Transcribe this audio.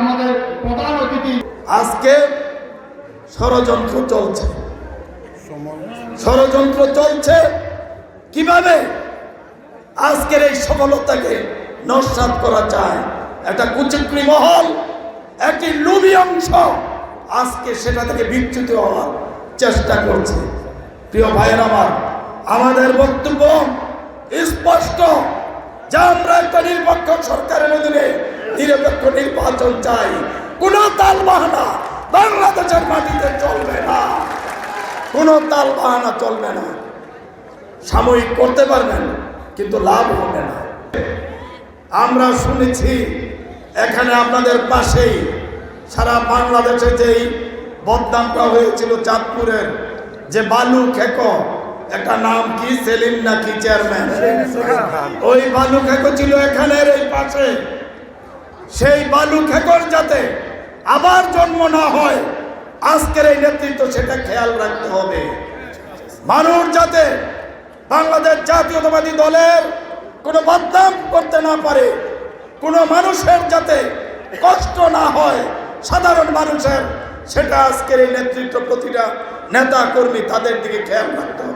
আমাদের প্রধান অতিথি আজকে ষড়যন্ত্র চলছে। ষড়যন্ত্র চলছে কীভাবে? আজকের এই সফলতাকে নস্বাত করা যায়। একটা কুচক্রি মহল, একটি লুবি অংশ আজকে সেটা থেকে বিচ্যুত হওয়ার চেষ্টা করছে। প্রিয় ভাইয়ের আমার, আমাদের বক্তব্য স্পষ্ট। যা আমরা একটা নিরপেক্ষ সরকারের নিরপেক্ষ নির্বাচন চাই। কোন তাল বাহানা বাংলাদেশের মাটিতে চলবে না। কোনো তাল বাহানা চলবে না। সাময়িক করতে পারবেন কিন্তু লাভ হবে না। আমরা শুনেছি এখানে আপনাদের পাশেই সারা বাংলাদেশে যেই বদনামটা হয়েছিল চাঁদপুরের যে বালু খেকো একটা নাম কি সেলিম নাকি চেয়ারম্যান ওই বালু খেকো ছিল এখানের এই পাশে। সেই বালু খেকর যাতে আবার জন্ম না হয়, আজকের এই নেতৃত্ব সেটা খেয়াল রাখতে হবে। মানুষ যাতে বাংলাদেশ জাতীয়তাবাদী দলের কোনো বদনাম করতে না পারে, কোনো মানুষের যাতে কষ্ট না হয়, সাধারণ মানুষের, সেটা আজকের এই নেতৃত্ব প্রতিটা নেতা কর্মী তাদের দিকে খেয়াল রাখতে হবে।